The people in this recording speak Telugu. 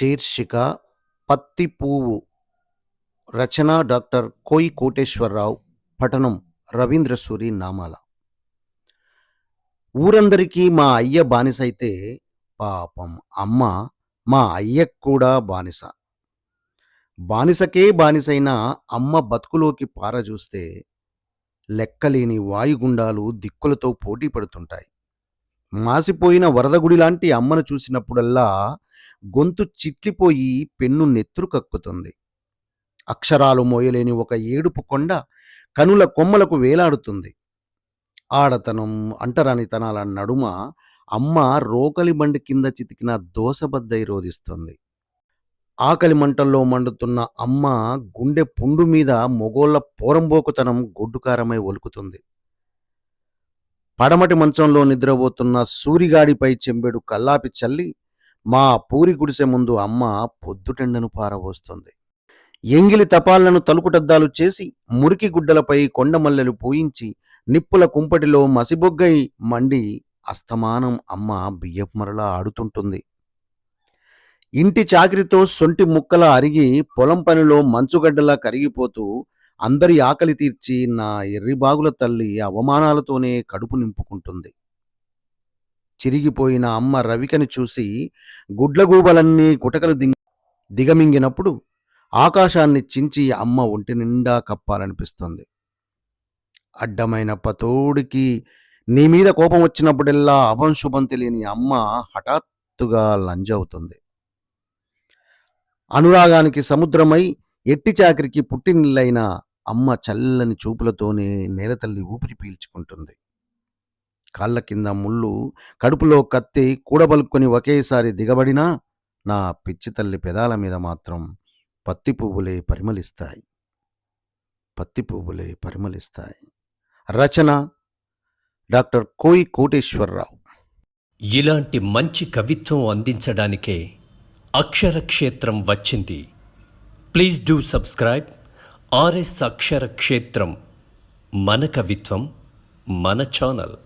శీర్షిక పత్తి పువ్వు. రచన డాక్టర్ కోయి కోటేశ్వరరావు. పఠనం రవీంద్రసూరి నామాల. ఊరందరికీ మా అయ్య బానిసైతే పాపం అమ్మ మా అయ్యకు కూడా బానిస. బానిసకే బానిసైన అమ్మ బతుకులోకి పారజూస్తే లెక్కలేని వాయుగుండాలు దిక్కులతో పోటీ పడుతుంటాయి. మాసిపోయిన వరదగుడిలాంటి అమ్మను చూసినప్పుడల్లా గొంతు చిట్లిపోయి పెన్ను నెత్తురు కక్కుతుంది. అక్షరాలు మోయలేని ఒక ఏడుపు కొండ కనుల కొమ్మలకు వేలాడుతుంది. ఆడతనం అంటరానితనాల నడుమ అమ్మ రోకలి బండి కింద చితికిన దోసబద్దై రోధిస్తుంది. ఆకలి మంటల్లో మండుతున్న అమ్మ గుండె పుండు మీద మొగోళ్ళ పోరంబోకుతనం గొడ్డుకారమై ఒలుకుతుంది. పడమటి మంచంలో నిద్రపోతున్న సూరిగాడిపై చెంబెడు కల్లాపి చల్లి మా పూరి గుడిసె ముందు అమ్మ పొద్దుటెండను పారబోస్తుంది. ఎంగిలి తపాలను తలుపుటద్దాలు చేసి మురికి గుడ్డలపై కొండమల్లెలు పూయించి నిప్పుల కుంపటిలో మసిబొగ్గై మండి అస్తమానం అమ్మ బియ్యపుమరలా ఆడుతుంటుంది. ఇంటి చాకిరితో సొంటి ముక్కల అరిగి పొలం పనిలో మంచుగడ్డలా కరిగిపోతూ అందరి ఆకలి తీర్చి నా ఎర్రిబాగుల తల్లి అవమానాలతోనే కడుపు నింపుకుంటుంది. చిరిగిపోయిన అమ్మ రవికని చూసి గుడ్లగూబలన్నీ గుటకలు దింగి దిగమింగినప్పుడు ఆకాశాన్ని చించి అమ్మ ఒంటి నిండా కప్పాలనిపిస్తుంది. అడ్డమైన పతోడికి నీ మీద కోపం వచ్చినప్పుడెల్లా అభంశుభం తెలియని అమ్మ హఠాత్తుగా లంజవుతుంది. అనురాగానికి సముద్రమై ఎట్టి చాకరికి పుట్టినిల్లైన అమ్మ చల్లని చూపులతోనే నేలతల్లి ఊపిరి పీల్చుకుంటుంది. కాళ్ళ కింద ముళ్ళు కడుపులో కత్తి కూడబలుక్కొని ఒకేసారి దిగబడినా నా పిచ్చి తల్లి పెదాల మీద మాత్రం పత్తి పువ్వులే పరిమళిస్తాయి. పత్తి పువ్వులే పరిమళిస్తాయి. రచన డాక్టర్ కోయి కోటేశ్వరరావు. ఇలాంటి మంచి కవిత్వం అందించడానికే అక్షర క్షేత్రం వచ్చింది. Please do subscribe. RS Akshara Kshetram మన కవిత్వం మన ఛానల్.